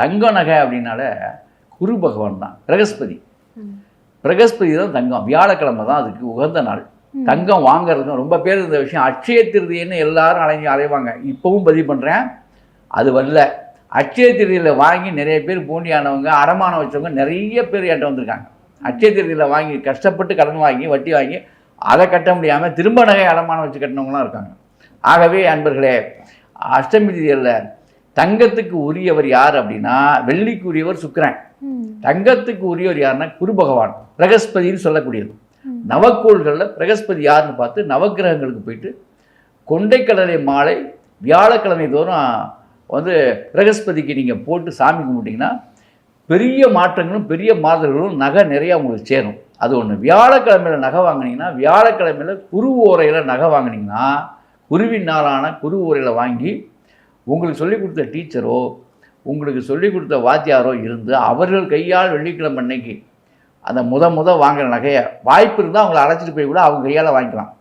தங்க நகை அப்படின்னால குரு பகவான் தான் பிரகஸ்பதி. பிரகஸ்பதி தான் தங்கம். வியாழக்கிழமை தான் அதுக்கு உகந்த நாள். தங்கம் வாங்குறதுக்கும் ரொம்ப பேர் இந்த விஷயம் அட்சய திருதின்னு எல்லாரும் அலைஞ்சு அலைவாங்க. இப்போவும் பதிவு பண்ணுறேன் அது வரல. அட்சய திருதியில் வாங்கி நிறைய பேர் பூண்டியானவங்க அடமானம் வச்சவங்க நிறைய பேர் என்கிட்ட வந்திருக்காங்க. அட்சய திருதியில் வாங்கி கஷ்டப்பட்டு கடன் வாங்கி வட்டி வாங்கி அதை கட்ட முடியாமல் திரும்ப நகை அடமானம் வச்சு கட்டினவங்களாம் இருக்காங்க. ஆகவே அன்பர்களே அஷ்டமி திதியில் தங்கத்துக்கு உரியவர் யார் அப்படின்னா வெள்ளிக்கு உரியவர் சுக்கிரன். தங்கத்துக்கு உரியவர் யாருன்னா குரு பகவான். பிரகஸ்பதின்னு சொல்லக்கூடியது. நவக்கோள்களில் பிரகஸ்பதி யாருன்னு பார்த்து நவக்கிரகங்களுக்கு போயிட்டு கொண்டைக்கடலை மாலை வியாழக்கிழமை தோறும் வந்து பிரகஸ்பதிக்கு நீங்கள் போட்டு சாமி கும்பிட்டீங்கன்னா பெரிய மாற்றங்களும் பெரிய மாறுதல்களும் நகை நிறையா உங்களுக்கு சேரும். அது ஒன்று வியாழக்கிழமையில் நகை வாங்குனீங்கன்னா வியாழக்கிழமையில் குரு ஓரையில் நகை வாங்குனீங்கன்னா குருவின் நாளான குரு ஓரையில் வாங்கி உங்களுக்கு சொல்லிக் கொடுத்த டீச்சரோ உங்களுக்கு சொல்லிக் கொடுத்த வாத்தியாரோ இருந்து அவர்கள் கையால் வெள்ளிக்கிழமை அன்னைக்கு அந்த முத முத வாங்குற நகையை வாய்ப்பு இருந்தால் அவங்கள அழைச்சிட்டு போய் கூட அவங்க கையால் வாங்கிக்கலாம்.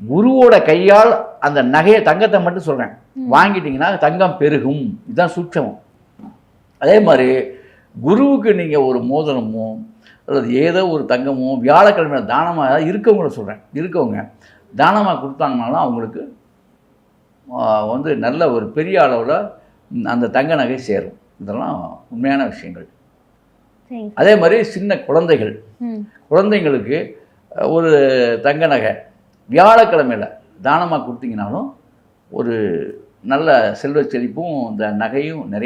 குருவோட கையால் அந்த நகையை தங்கத்தை மட்டும் சொல்கிறேன் வாங்கிட்டீங்கன்னா தங்கம் பெருகும். இதுதான் சூட்சமம். அதே மாதிரி குருவுக்கு நீங்கள் ஒரு மோதிரமோ அல்லது ஏதோ ஒரு தங்கமோ வியாழக்கிழமை தானமாக இருக்கவங்கள சொல்கிறேன் இருக்கவங்க தானமாக கொடுத்தாங்கனாலும் அவங்களுக்கு வந்து நல்ல ஒரு பெரிய அளவில் அந்த தங்க நகை சேரும். இதெல்லாம் உண்மையான விஷயங்கள். அதே மாதிரி சின்ன குழந்தைகள். குழந்தைங்களுக்கு ஒரு தங்க நகை. வியாழக்கிழமையில் தானமாக கொடுத்தீங்கனாலும் ஒரு நல்ல செல்வ செழிப்பும் இந்த நகையும் நிறைய